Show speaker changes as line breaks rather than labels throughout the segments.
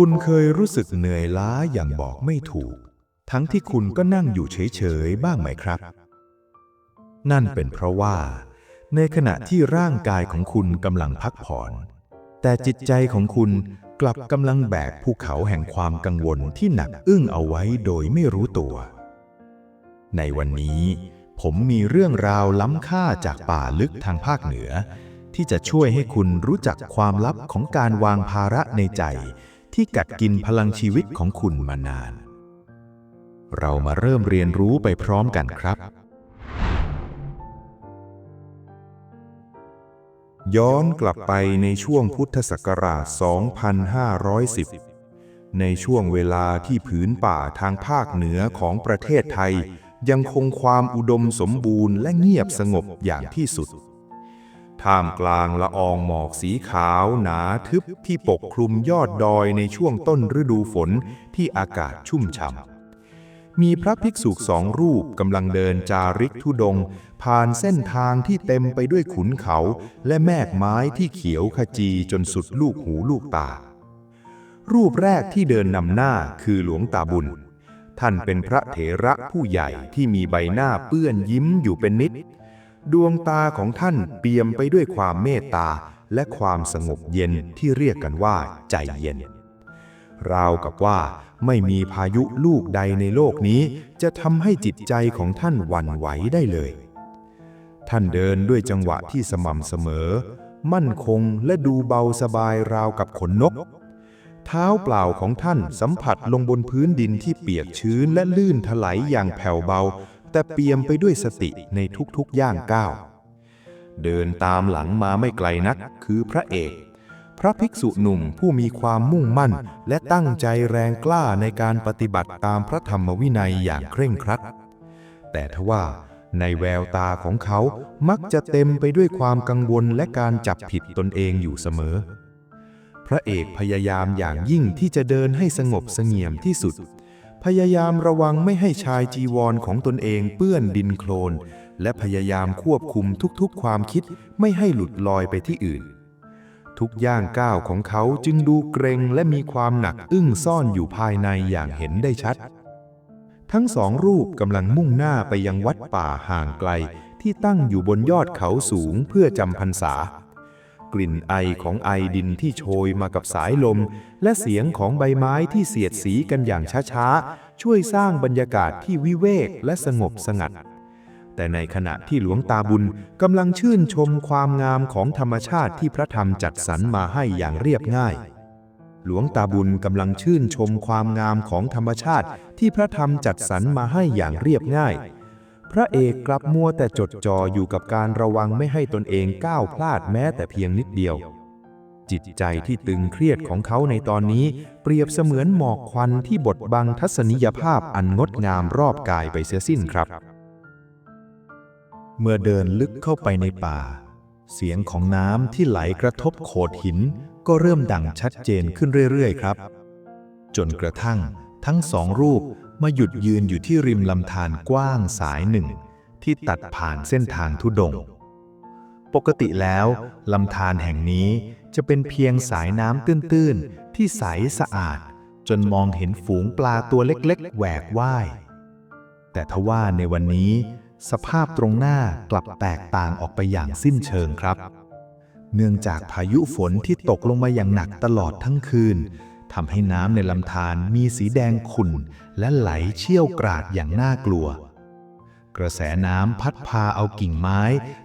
คุณเคยรู้สึกเหนื่อยล้าอย่างบอกไม่ถูก ทั้งที่คุณก็นั่งอยู่เฉยๆ บ้างไหมครับ นั่นเป็นเพราะว่า ในขณะที่ร่างกายของคุณกำลังพักผ่อน แต่จิตใจของคุณกลับกำลังแบกภูเขาแห่งความกังวลที่หนักอึ้งเอาไว้โดยไม่รู้ตัว ในวันนี้ ผมมีเรื่องราวล้ำค่าจากป่าลึกทางภาคเหนือ ที่จะช่วยให้คุณรู้จักความลับของการวางภาระในใจ ที่กัดกินพลังชีวิตของคุณมานาน เรามาเริ่มเรียนรู้ไปพร้อมกันครับ ย้อนกลับไปในช่วงพุทธศักราช 2510 ในช่วงเวลาที่ผืนป่าทางภาคเหนือของประเทศไทย ยังคงความอุดมสมบูรณ์และเงียบสงบอย่างที่สุด ท่ามกลางละอองหมอกสีขาวหนาทึบที่ปกคลุมยอดดอยในช่วงต้นฤดูฝนที่อากาศชุ่มฉ่ำ มีพระภิกษุสองรูปกำลังเดินจาริกธุดง ผ่านเส้นทางที่เต็มไปด้วยขุนเขาและแมกไม้ที่เขียวขจีจนสุดลูกหูลูกตา รูปแรกที่เดินนำหน้าคือหลวงตาบุญ ท่านเป็นพระเถระผู้ใหญ่ที่มีใบหน้าเปื้อนยิ้มอยู่เป็นนิด ดวงตาของท่านเปี่ยมไปด้วยความเมตตาและความสงบเย็นที่เรียกกันว่าใจเย็น ราวกับว่าไม่มีพายุลูกใดในโลกนี้ จะทำให้จิตใจของท่านหวั่นไหวได้เลย ท่านเดินด้วยจังหวะที่สม่ำเสมอ มั่นคงและดูเบาสบายราวกับขนนก เท้าเปล่าของท่านสัมผัสลงบนพื้นดินที่เปียกชื้นและลื่นถลายอย่างแผ่วเบา แต่เปี่ยมไปด้วยสติในทุกๆย่างก้าว เดินตามหลังมาไม่ไกลนักคือพระเอก พระภิกษุหนุ่มผู้มีความมุ่งมั่น และตั้งใจแรงกล้าในการปฏิบัติตามพระธรรมวินัยอย่างเคร่งครัด แต่ทว่าในแววตาของเขามักจะเต็มไปด้วยความกังวลและการจับผิดตนเองอยู่เสมอ พระเอกพยายามอย่างยิ่งที่จะเดินให้สงบเสงี่ยมที่สุด พยายามระวังไม่ให้ชายจีวรของตนเองเปื้อนดินโคลน และพยายามควบคุมทุกๆความคิดไม่ให้หลุดลอยไปที่อื่น ทุกย่างก้าวของเขาจึงดูเกรงและมีความหนักอึ้งซ่อนอยู่ภายในอย่างเห็นได้ชัด ทั้งสองรูปกำลังมุ่งหน้าไปยังวัดป่าห่างไกลที่ตั้งอยู่บนยอดเขาสูงเพื่อจำพรรษา กลิ่นไอของไอดินที่โชยมากับสายลม และเสียงของใบไม้ที่เสียดสีกันอย่างช้าๆ ช่วยสร้างบรรยากาศที่วิเวกและสงบสงัด แต่ในขณะที่หลวงตาบุญกำลังชื่นชมความงามของธรรมชาติที่พระธรรมจัดสรรมาให้อย่างเรียบง่าย หลวงตาบุญกำลังชื่นชมความงามของธรรมชาติที่พระธรรมจัดสรรมาให้อย่างเรียบง่าย พระเอกกลับมัวแต่จดจ่ออยู่กับการระวังไม่ให้ตนเองก้าวพลาดแม้แต่เพียงนิดเดียว จิตใจที่ตึงเครียดของเขาในตอนนี้เปรียบเสมือนหมอกควันที่บดบังทัศนียภาพอันงดงามรอบกายไปเสียสิ้นครับ เมื่อเดินลึกเข้าไปในป่า เสียงของน้ำที่ไหลกระทบโขดหินก็เริ่มดังชัดเจนขึ้นเรื่อยๆ ครับ จนกระทั่งทั้งสองรูป มาหยุดยืนอยู่ที่ริมลำธารกว้างสายหนึ่ง ที่ตัดผ่านเส้นทางทุดงค์ปกติแล้วลำธารแห่งนี้จะเป็นเพียงสายน้ำตื้นๆ ที่ใสสะอาด จนมองเห็นฝูงปลาตัวเล็กๆ แหวกว่าย แต่ทว่าในวันนี้ สภาพตรงหน้ากลับแตกต่างออกไปอย่างสิ้นเชิงครับ เนื่องจากพายุฝนที่ตกลงมาอย่างหนักตลอดทั้งคืน ทำให้น้ำในลำธารมีสีแดงขุ่นและไหลเชี่ยวกราดอย่างน่ากลัว กระแสน้ำพัดพาเอากิ่งไม้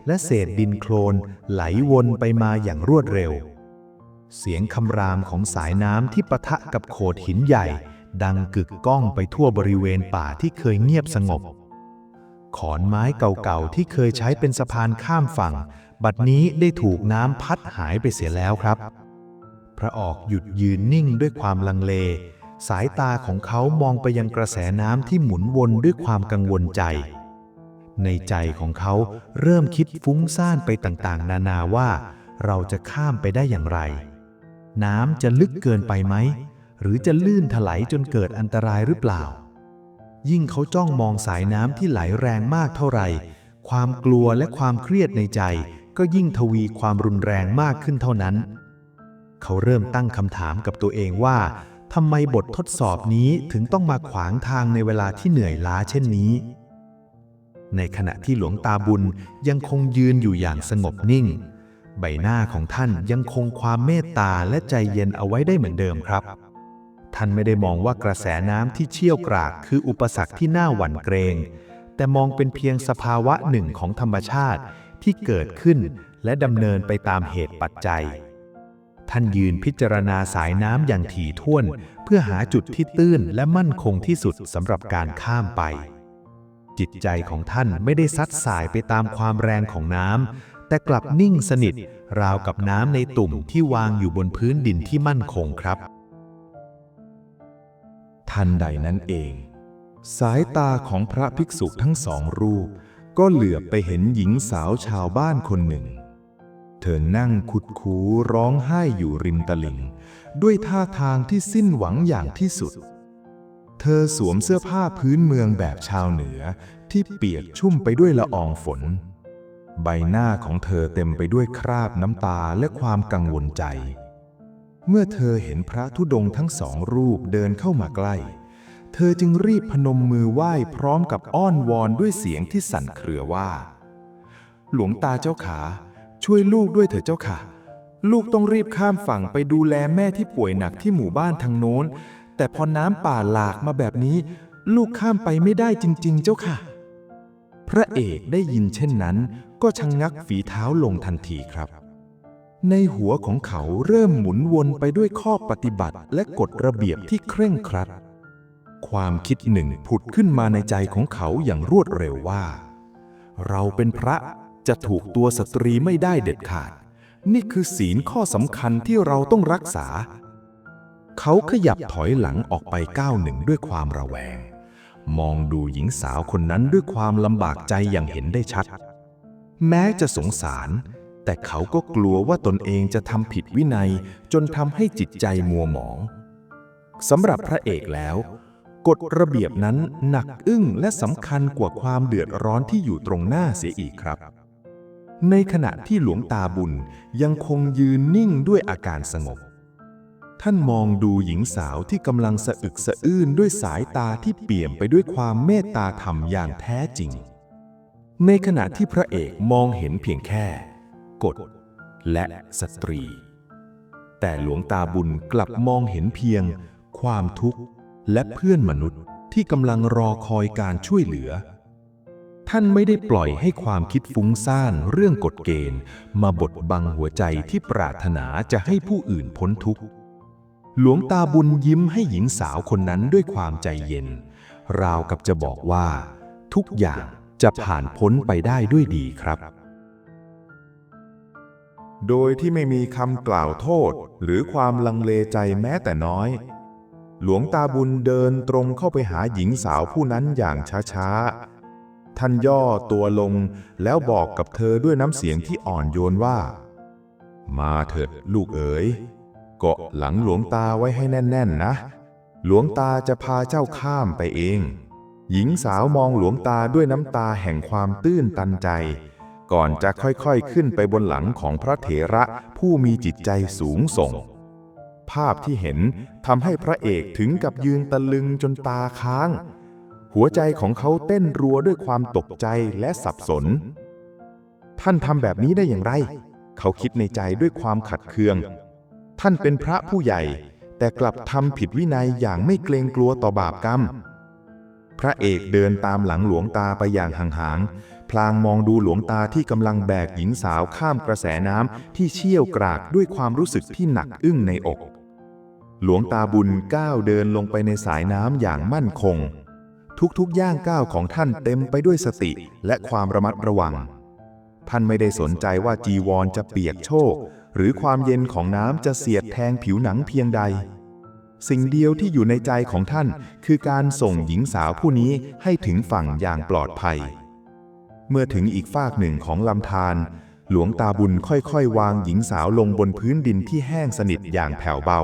และเศษดินโคลนไหลวนไปมาอย่างรวดเร็ว เสียงคำรามของสายน้ำที่ปะทะกับโขดหินใหญ่ ดังกึกก้องไปทั่วบริเวณป่าที่เคยเงียบสงบ ขอนไม้เก่าๆที่เคยใช้เป็นสะพานข้ามฝั่ง บัดนี้ได้ถูกน้ำพัดหายไปเสียแล้วครับ พระออกหยุดยืนนิ่งด้วยความลังเล สายตาของเขามองไปยังกระแสน้ำที่หมุนวนด้วยความกังวลใจ ในใจของเขาเริ่มคิดฟุ้งซ่านไปต่างๆ นานาว่า เราจะข้ามไปได้อย่างไร น้ำจะลึกเกินไปไหม หรือจะลื่นถลายจนเกิดอันตรายหรือเปล่า ยิ่งเขาจ้องมองสายน้ำที่ไหลแรงมากเท่าไหร่ ความกลัวและความเครียดในใจก็ยิ่งทวีความรุนแรงมากขึ้นเท่านั้น เขาเริ่มตั้งคำถามกับตัวเองว่า
ทำไมบททดสอบนี้ถึงต้องมาขวางทางในเวลาที่เหนื่อยล้าเช่นนี้ ในขณะที่หลวงตาบุญยังคงยืนอยู่อย่างสงบนิ่ง ใบหน้าของท่านยังคงความเมตตาและใจเย็นเอาไว้ได้เหมือนเดิมครับ ท่านไม่ได้มองว่ากระแสน้ำที่เชี่ยวกรากคืออุปสรรคที่น่าหวั่นเกรง แต่มองเป็นเพียงสภาวะหนึ่งของธรรมชาติที่เกิดขึ้นและดำเนินไปตามเหตุปัจจัย ท่านยืนพิจารณาสายน้ำอย่างถี่ถ้วน เพื่อหาจุดที่ตื้นและมั่นคงที่สุดสำหรับการข้ามไป จิตใจของท่านไม่ได้ซัดสายไปตามความแรงของน้ำแต่กลับนิ่งสนิท ราวกับน้ำในตุ่มที่วางอยู่บนพื้นดินที่มั่นคงครับ
ทันใดนั้นเอง สายตาของพระภิกษุทั้งสองรูป ก็เหลือบไปเห็นหญิงสาวชาวบ้านคนหนึ่ง เธอนั่งคุดคูร้องไห้อยู่ริมตลิ่ง ด้วยท่าทางที่สิ้นหวังอย่างที่สุด เธอสวมเสื้อผ้าพื้นเมืองแบบชาวเหนือที่เปียกชุ่มไปด้วยละอองฝน ใบหน้าของเธอเต็มไปด้วยคราบน้ำตาและความกังวลใจ เมื่อเธอเห็นพระธุดงค์ทั้งสองรูปเดินเข้ามาใกล้ เธอจึงรีบพนมมือไหว้พร้อมกับอ้อนวอนด้วยเสียงที่สั่นเครือว่า หลวงตาเจ้าขา ช่วยลูกด้วยเถิดเจ้าค่ะ ลูกต้องรีบข้ามฝั่งไปดูแลแม่ที่ป่วยหนักที่หมู่บ้านทางโน้น แต่พอน้ำป่าหลากมาแบบนี้ ลูกข้ามไปไม่ได้จริง ๆ เจ้าค่ะ พระเอกได้ยินเช่นนั้น ก็ชะงงักฝีเท้าลงทันทีครับ ในหัวของเขาเริ่มหมุนวนไปด้วยข้อปฏิบัติและกฎระเบียบที่เคร่งครัด ความคิดหนึ่งผุดขึ้นมาในใจของเขาอย่างรวดเร็วว่า เราเป็นพระ จะถูกตัวสตรีไม่ได้เด็ดขาด นี่คือศีลข้อสำคัญที่เราต้องรักษา เขาขยับถอยหลังออกไปก้าวหนึ่งด้วยความระแวง มองดูหญิงสาวคนนั้นด้วยความลำบากใจอย่างเห็นได้ชัด แม้จะสงสาร แต่เขาก็กลัวว่าตนเองจะทำผิดวินัยจนทำให้จิตใจมัวหมองสำหรับพระเอกแล้วกฎระเบียบนั้นหนักอึ้งและสำคัญกว่าความเดือดร้อนที่อยู่ตรงหน้าเสียอีกครับ ในขณะที่หลวงตาบุญยังคงยืนนิ่งด้วยอาการสงบ ท่านมองดูหญิงสาวที่กำลังสะอึกสะอื้นด้วยสายตาที่เปี่ยมไปด้วยความเมตตาธรรมอย่างแท้จริง ในขณะที่พระเอกมองเห็นเพียงแค่ กฎและสตรี แต่หลวงตาบุญกลับมองเห็นเพียง ความทุกข์และเพื่อนมนุษย์ที่กำลังรอคอยการช่วยเหลือ ท่านไม่ได้ปล่อยให้ความคิดฟุ้งซ่านเรื่องกฎเกณฑ์ มาบดบังหัวใจที่ปรารถนาจะให้ผู้อื่นพ้นทุกข์ หลวงตาบุญยิ้มให้หญิงสาวคนนั้นด้วยความใจเย็น ราวกับจะบอกว่า ทุกอย่างจะผ่านพ้นไปได้ด้วยดีครับ โดยที่ไม่มีคำกล่าวโทษหรือความลังเลใจแม้แต่น้อย หลวงตาบุญเดินตรงเข้าไปหาหญิงสาวผู้นั้นอย่างช้าๆ ท่านย่อตัวลง แล้วบอกกับเธอด้วยน้ำเสียงที่อ่อนโยนว่า มาเถิดลูกเอ๋ยเกาะหลังหลวงตาไว้ให้แน่น ๆ นะ หลวงตาจะพาเจ้าข้ามไปเอง หญิงสาวมองหลวงตาด้วยน้ำตาแห่งความตื้นตันใจ ก่อนจะค่อยๆขึ้นไปบนหลังของพระเถระผู้มีจิตใจสูงส่ง ภาพที่เห็นทำให้พระเอกถึงกับยืนตะลึงจนตาค้าง หัวใจของเขาเต้นรัวด้วยความตกใจและสับสน ท่านทำแบบนี้ได้อย่างไร เขาคิดในใจด้วยความขัดเคือง ท่านเป็นพระผู้ใหญ่ แต่กลับทำผิดวินัยอย่างไม่เกรงกลัวต่อบาปกรรม พระเอกเดินตามหลังหลวงตาไปอย่างห่างๆ พลางมองดูหลวงตาที่กำลังแบกหญิงสาวข้ามกระแสน้ำที่เชี่ยวกรากด้วยความรู้สึกที่หนักอึ้งในอก หลวงตาบุญก้าวเดินลงไปในสายน้ำอย่างมั่นคง ทุกๆย่างก้าวของท่านเต็มไปด้วยสติและความระมัดระวัง ท่านไม่ได้สนใจว่าจีวรจะเปียกโชก หรือความเย็นของน้ำจะเสียดแทงผิวหนังเพียงใด สิ่งเดียวที่อยู่ในใจของท่าน คือการส่งหญิงสาวผู้นี้ให้ถึงฝั่งอย่างปลอดภัย เมื่อถึงอีกฟากหนึ่งของลำธารหลวงตาบุญค่อยๆ วางหญิงสาวลงบนพื้นดินที่แห้งสนิทอย่างแผ่วเบา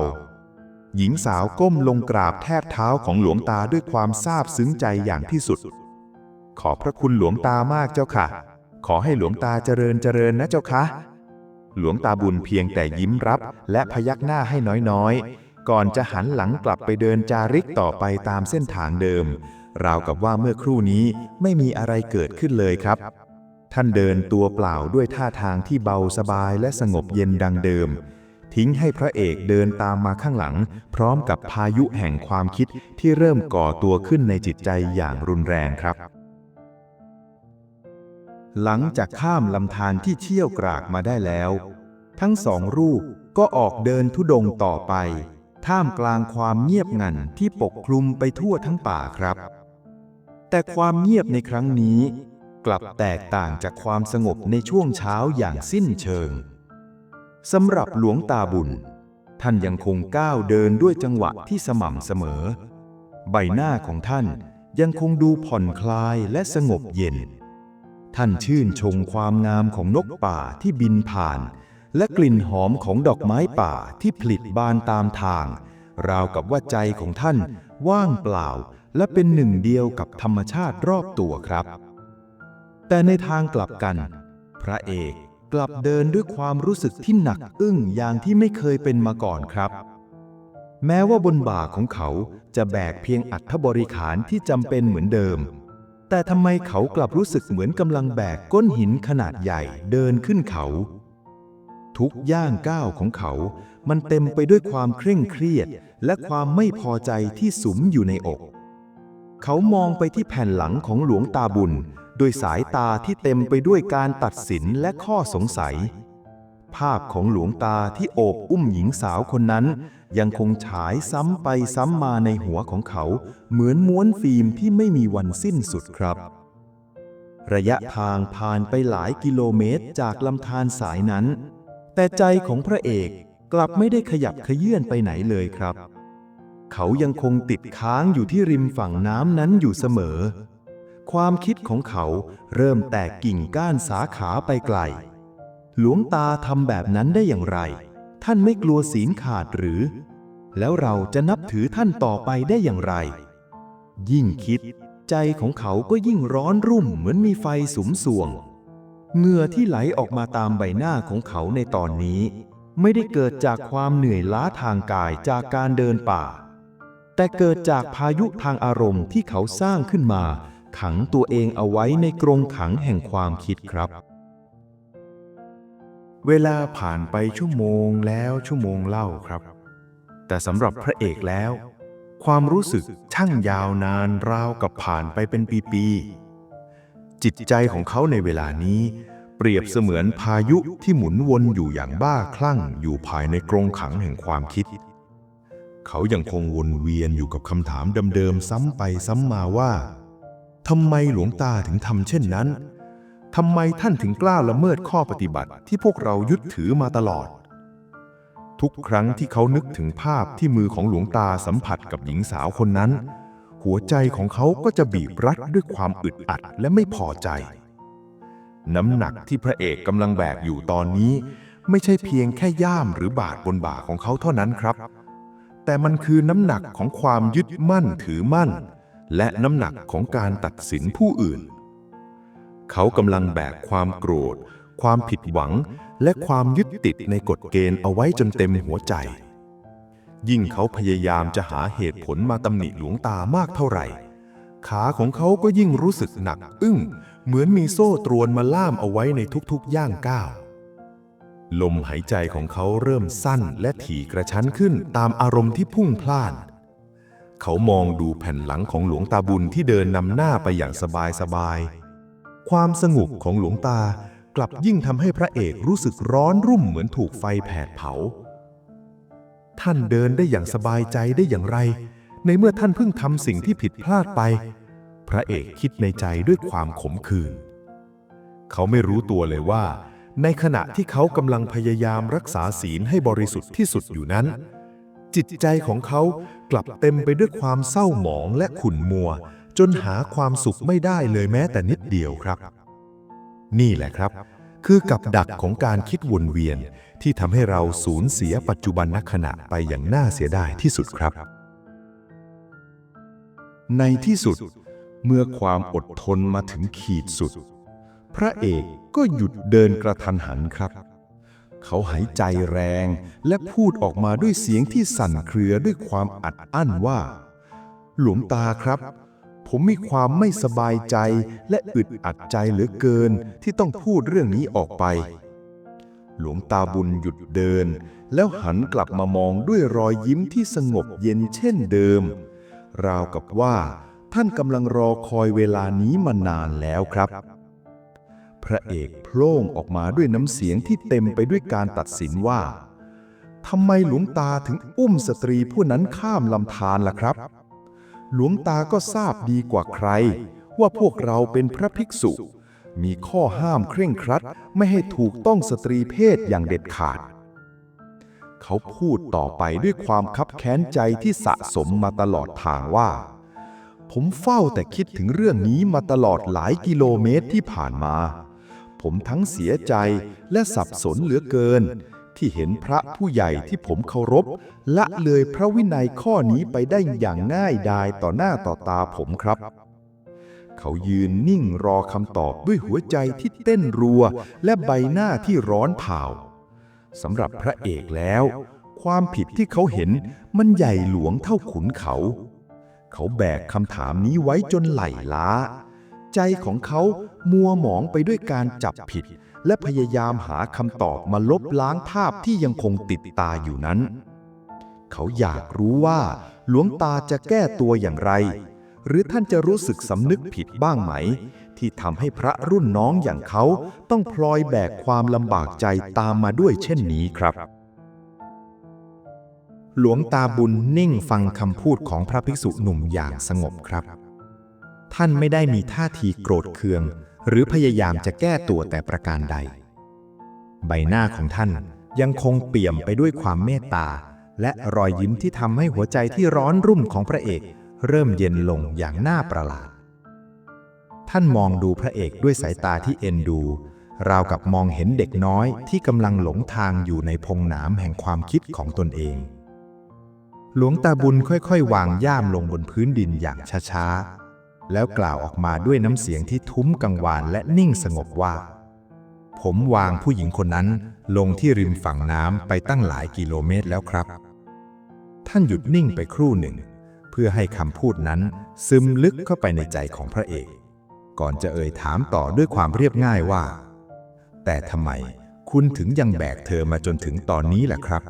หญิงสาวก้มลงกราบแทบเท้าของหลวงตาด้วยความซาบซึ้งใจอย่างที่สุด ขอบพระคุณหลวงตามากเจ้าค่ะ ขอให้หลวงตาเจริญเจริญนะเจ้าคะหลวงตาบุญเพียงแต่ยิ้มรับและพยักหน้าให้น้อยๆ ก่อนจะหันหลังกลับไปเดินจาริกต่อไปตามเส้นทางเดิม ราวกับว่าเมื่อครู่นี้ไม่มีอะไรเกิดขึ้นเลยครับ ท่านเดินตัวเปล่าด้วยท่าทางที่เบาสบายและสงบเย็นดังเดิม ทิ้งให้พระเอกเดินตามมาข้างหลัง พร้อมกับพายุแห่งความคิดที่เริ่มก่อตัวขึ้นในจิตใจอย่างรุนแรงครับ หลังจากข้ามลำธารที่เชี่ยวกรากมาได้แล้ว ทั้งสองรูปก็ออกเดินทุดงค์ต่อไป ท่ามกลางความเงียบงันที่ปกคลุมไปทั่วทั้งป่าครับ แต่ความเงียบในครั้งนี้ กลับแตกต่างจากความสงบในช่วงเช้าอย่างสิ้นเชิง สำหรับหลวงตาบุญ ท่านยังคงก้าวเดินด้วยจังหวะที่สม่ำเสมอ ใบหน้าของท่านยังคงดูผ่อนคลายและสงบเย็น ท่านชื่นชมความงามของนกป่าที่บินผ่าน และกลิ่นหอมของดอกไม้ป่าที่ผลิบานตามทาง ราวกับว่าใจของท่านว่างเปล่าและเป็นหนึ่งเดียวกับธรรมชาติรอบตัวครับ แต่ในทางกลับกัน พระเอก กลับเดินด้วยความรู้สึกที่หนักอึ้งอย่างที่ไม่เคยเป็นมาก่อนครับ แม้ว่าบนบ่าของเขาจะแบกเพียงอัฐบริขารที่จำเป็นเหมือนเดิม แต่ทำไมเขากลับรู้สึกเหมือนกำลังแบกก้อนหินขนาดใหญ่เดินขึ้นเขา ทุกย่างก้าวของเขา มันเต็มไปด้วยความเคร่งเครียด และความไม่พอใจที่สุมอยู่ในอก เขามองไปที่แผ่นหลังของหลวงตาบุญ โดยสายตาที่เต็มไปด้วยการตัดสินและข้อสงสัย ภาพของหลวงตาที่โอบอุ้มหญิงสาวคนนั้น ยังคงฉายซ้ำไปซ้ำมาในหัวของเขา เหมือนม้วนฟิล์มที่ไม่มีวันสิ้นสุดครับ ระยะทางผ่านไปหลายกิโลเมตรจากลำธารสายนั้น แต่ใจของพระเอกกลับไม่ได้ขยับขยื่นไปไหนเลยครับ เขายังคงติดค้างอยู่ที่ริมฝั่งน้ำนั้นอยู่เสมอ ความคิดของเขาเริ่มแตกกิ่งก้านสาขาไปไกล หลวงตาทำแบบนั้นได้อย่างไร ท่านไม่กลัวศีลขาดหรือ แล้วเราจะนับถือท่านต่อไปได้อย่างไร ยิ่งคิด ใจของเขาก็ยิ่งร้อนรุ่มเหมือนมีไฟสุมสวงเหงื่อที่ไหลออกมาตามใบหน้าของเขาในตอนนี้ ไม่ได้เกิดจากความเหนื่อยล้าทางกายจากการเดินป่า แต่เกิดจากพายุทางอารมณ์ที่เขาสร้างขึ้นมา ขังตัวเองเอาไว้ในกรงขังแห่งความคิดครับ เวลาผ่านไปชั่วโมงแล้วชั่วโมงเล่าครับ แต่สำหรับพระเอกแล้ว ความรู้สึกช่างยาวนานราวกับผ่านไปเป็นปีๆจิตใจของเขาในเวลานี้ เปรียบเสมือนพายุที่หมุนวนอยู่อย่างบ้าคลั่งอยู่ภายในกรงขังแห่งความคิดเขายังคงวนเวียนอยู่กับคำถามเดิมๆ ซ้ำไปซ้ำมาว่า ทำไมหลวงตาถึงทำเช่นนั้นทำไมท่านถึงกล้าละเมิดข้อปฏิบัติที่พวกเรายึดถือมาตลอด ทุกครั้งที่เขานึกถึงภาพที่มือของหลวงตาสัมผัสกับหญิงสาวคนนั้น หัวใจของเขาก็จะบีบรัดด้วยความอึดอัดและไม่พอใจ น้ำหนักที่พระเอกกำลังแบกอยู่ตอนนี้ ไม่ใช่เพียงแค่ย่ามหรือบาดบนบ่าของเขาเท่านั้นครับ แต่มันคือน้ำหนักของความยึดมั่นถือมั่น และน้ำหนักของการตัดสินผู้อื่น เขากำลังแบกความโกรธ ความผิดหวัง และความยึดติดในกฎเกณฑ์เอาไว้จนเต็มหัวใจ ยิ่งเขาพยายามจะหาเหตุผลมาตำหนิหลวงตามากเท่าไหร่ ขาของเขาก็ยิ่งรู้สึกหนัก อึ้ง เหมือนมีโซ่ตรวนมาล่ามเอาไว้ในทุกๆ ย่างก้าวลมหายใจของเขาเริ่มสั้นและถี่กระชั้นขึ้นตามอารมณ์ที่พุ่งพล่าน เขามองดูแผ่นหลังของหลวงตาบุญที่เดินนำหน้าไปอย่างสบายๆความสงบของหลวงตากลับยิ่งทำให้พระเอกรู้สึกร้อนรุ่มเหมือนถูกไฟแผดเผา ท่านเดินได้อย่างสบายใจได้อย่างไร ในเมื่อท่านเพิ่งทำสิ่งที่ผิดพลาดไป พระเอกคิดในใจด้วยความขมขื่นเขาไม่รู้ตัวเลยว่า ในขณะที่เขากำลังพยายามรักษาศีลให้บริสุทธิ์ที่สุดอยู่นั้น จิตใจของเขากลับเต็มไปด้วยความเศร้าหมองและขุ่นมัว จนหาความสุขไม่ได้เลยแม้แต่นิดเดียวครับ นี่แหละครับ คือกับดักของการคิดวนเวียนที่ทำให้เราสูญเสียปัจจุบันนักขณะไปอย่างน่าเสียดายที่สุดครับ ในที่สุดเมื่อความอดทนมาถึงขีดสุด พระเอกก็หยุดเดินกระทันหันครับ เขาหายใจแรงและพูดออกมาด้วยเสียงที่สั่นเครือด้วยความอัดอั้นว่า หลวงตาครับ ผมมีความไม่สบายใจและอึดอัดใจเหลือเกินที่ต้องพูดเรื่องนี้ออกไป หลวงตาบุญหยุดเดิน แล้วหันกลับมามองด้วยรอยยิ้มที่สงบเย็นเช่นเดิม ราวกับว่าท่านกำลังรอคอยเวลานี้มานานแล้วครับ พระเอกโพล่งออกมาด้วยน้ำเสียงที่เต็มไปด้วยการตัดสินว่าทำไมหลวงตาถึงอุ้มสตรีผู้นั้นข้ามลำธารล่ะครับ หลวงตาก็ทราบดีกว่าใคร ว่าพวกเราเป็นพระภิกษุ มีข้อห้ามเคร่งครัดไม่ให้ถูกต้องสตรีเพศอย่างเด็ดขาด เขาพูดต่อไปด้วยความคับแค้นใจที่สะสมมาตลอดทางว่า ผมเฝ้าแต่คิดถึงเรื่องนี้มาตลอดหลายกิโลเมตรที่ผ่านมา ผมทั้งเสียใจและสับสนเหลือเกิน ที่เห็นพระผู้ใหญ่ที่ผมเคารพ ละเลยพระวินัยข้อนี้ไปได้อย่างง่ายดายต่อหน้าต่อตาผมครับ เขายืนนิ่งรอคำตอบด้วยหัวใจที่เต้นรัว และใบหน้าที่ร้อนเผาสำหรับพระเอกแล้ว ความผิดที่เขาเห็นมันใหญ่หลวงเท่าขุนเขา เขาแบกคำถามนี้ไว้จนไหลล้า ใจของเขา มัวหมองไปด้วยการจับผิด และพยายามหาคำตอบมาลบล้างภาพที่ยังคงติดตาอยู่นั้น เขาอยากรู้ว่าหลวงตาจะแก้ตัวอย่างไร หรือท่านจะรู้สึกสำนึกผิดบ้างไหม ที่ทำให้พระรุ่นน้องอย่างเขาต้องพลอยแบกความลำบากใจตามมาด้วยเช่นนี้ครับ
หลวงตาบุญนิ่งฟังคำพูดของพระภิกษุหนุ่มอย่างสงบครับ ท่านไม่ได้มีท่าทีโกรธเคือง หรือพยายามจะแก้ตัวแต่ประการใด ใบหน้าของท่านยังคงเปี่ยมไปด้วยความเมตตา และรอยยิ้มที่ทำให้หัวใจที่ร้อนรุ่มของพระเอก เริ่มเย็นลงอย่างน่าประหลาด ท่านมองดูพระเอกด้วยสายตาที่เอ็นดู ราวกับมองเห็นเด็กน้อยที่กำลังหลงทางอยู่ในพงหนามแห่งความคิดของตนเอง หลวงตาบุญค่อยๆ วางย่ามลงบนพื้นดินอย่างช้าๆ แล้วกล่าวออกมาด้วยน้ำเสียงที่ทุ้มกังวานและนิ่งสงบว่า ผมวางผู้หญิงคนนั้นลงที่ริมฝั่งน้ำไปตั้งหลายกิโลเมตรแล้วครับ ท่านหยุดนิ่งไปครู่หนึ่ง เพื่อให้คำพูดนั้นซึมลึกเข้าไปในใจของพระเอก ก่อนจะเอ่ยถามต่อด้วยความเรียบง่ายว่า แต่ทำไมคุณถึงยังแบกเธอมาจนถึงตอนนี้ล่ะครับ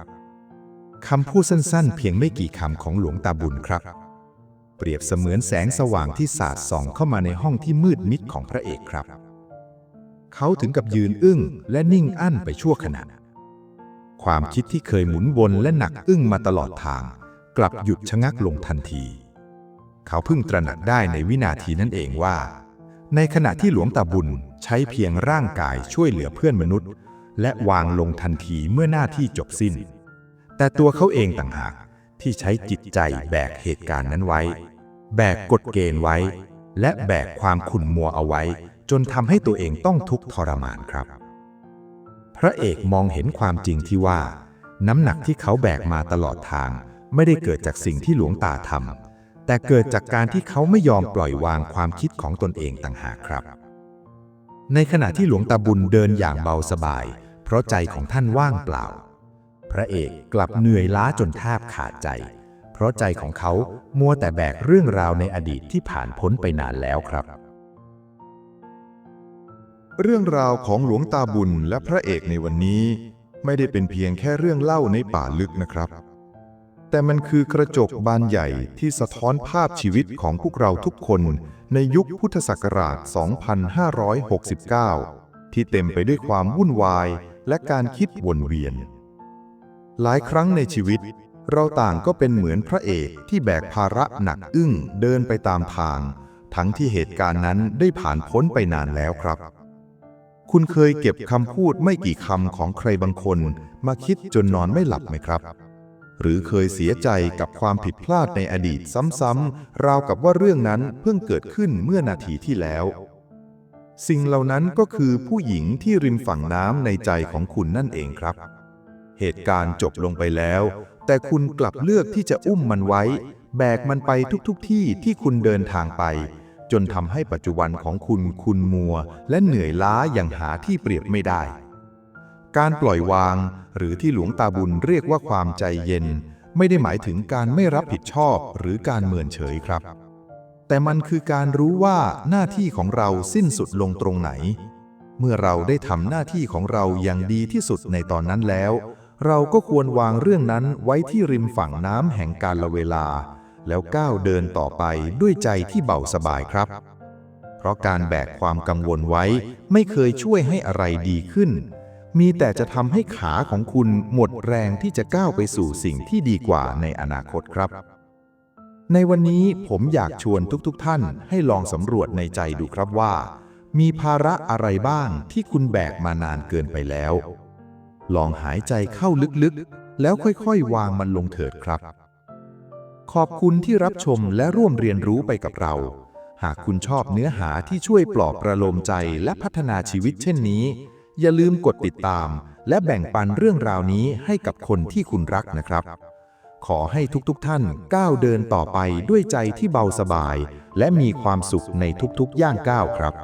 คำพูดสั้นๆ เพียงไม่กี่คำของหลวงตาบุญครับ เปรียบเสมือนแสงสว่างที่สาดส่องเข้ามาในห้องที่มืดมิดของพระเอกครับ เขาถึงกับยืนอึ้งและนิ่งอั้นไปชั่วขณะ ความคิดที่เคยหมุนวนและหนักอึ้งมาตลอดทาง กลับหยุดชะงักลงทันที เขาเพิ่งตระหนักได้ในวินาทีนั่นเองว่า ในขณะที่หลวงตาบุญใช้เพียงร่างกายช่วยเหลือเพื่อนมนุษย์ และวางลงทันทีเมื่อหน้าที่จบสิ้น แต่ตัวเขาเองต่างหาก ที่ใช้จิตใจแบกเหตุการณ์นั้นไว้ แบกกฎเกณฑ์ไว้ และแบกความขุ่นมัวเอาไว้ จนทำให้ตัวเองต้องทุกข์ทรมานครับ พระเอกมองเห็นความจริงที่ว่า น้ำหนักที่เขาแบกมาตลอดทาง ไม่ได้เกิดจากสิ่งที่หลวงตาทำแต่เกิดจากการที่เขาไม่ยอมปล่อยวางความคิดของตนเองต่างหากครับ ในขณะที่หลวงตาบุญเดินอย่างเบาสบาย เพราะใจของท่านว่างเปล่า พระเอกกลับเหนื่อยล้าจนแทบขาดใจ เพราะใจของเขามัวแต่แบกเรื่องราวในอดีตที่ผ่านพ้นไปนานแล้วครับ
เรื่องราวของหลวงตาบุญและพระเอกในวันนี้ ไม่ได้เป็นเพียงแค่เรื่องเล่าในป่าลึกนะครับ แต่มันคือกระจกบานใหญ่ที่สะท้อนภาพชีวิตของพวกเราทุกคนในยุคพุทธศักราช 2569 ที่เต็มไปด้วยความวุ่นวายและการคิดวนเวียน หลายครั้งในชีวิต เราต่างก็เป็นเหมือนพระเอกที่แบกภาระหนักอึ้งเดินไปตามทาง ทั้งที่เหตุการณ์นั้นได้ผ่านพ้นไปนานแล้วครับ คุณเคยเก็บคำพูดไม่กี่คำของใครบางคนมาคิดจนนอนไม่หลับไหมครับ หรือเคยเสียใจกับความผิดพลาดในอดีตซ้ำๆราวกับว่าเรื่องนั้นเพิ่งเกิดขึ้นเมื่อนาทีที่แล้ว สิ่งเหล่านั้นก็คือผู้หญิงที่ริมฝั่งน้ำในใจของคุณนั่นเองครับ เหตุการณ์จบลงไปแล้ว แต่คุณกลับเลือกที่จะอุ้มมันไว้ แบกมันไปทุกๆทที่ที่คุณเดินทางไป จนทำให้ปัจจุบันของคุณคุณมัว และเหนื่อยล้าอย่างหาที่เปรียบไม่ได้ การปล่อยวาง หรือที่หลวงตาบุญเรียกว่าความใจเย็น ไม่ได้หมายถึงการไม่รับผิดชอบหรือการเมินเฉยครับ แต่มันคือการรู้ว่าหน้าที่ของเราสิ้นสุดลงตรงไหนเมื่อเราได้ทำหน้าที่ของเราอย่างดีที่สุดในตอนนั้นแล้ว เราก็ควรวางเรื่องนั้นไว้ที่ริมฝั่งน้ำแห่งกาลเวลา แล้วก้าวเดินต่อไปด้วยใจที่เบาสบายครับ เพราะการแบกความกังวลไว้ไม่เคยช่วยให้อะไรดีขึ้น มีแต่จะทำให้ขาของคุณหมดแรงที่จะก้าวไปสู่สิ่งที่ดีกว่าในอนาคตครับ ในวันนี้ผมอยากชวนทุกๆทท่านให้ลองสำรวจในใจดูครับว่า มีภาระอะไรบ้างที่คุณแบกมานานเกินไปแล้ว ลองหายใจเข้าลึกๆ แล้วค่อยๆ วางมันลงเถิดครับ ขอบคุณที่รับชมและร่วมเรียนรู้ไปกับเรา หากคุณชอบเนื้อหาที่ช่วยปลอบประโลมใจและพัฒนาชีวิตเช่นนี้ อย่าลืมกดติดตาม และแบ่งปันเรื่องราวนี้ให้กับคนที่คุณรักนะครับ ขอให้ทุกๆทท่านก้าวเดินต่อไปด้วยใจที่เบาสบาย และมีความสุขในทุกๆย่างก้าวครับ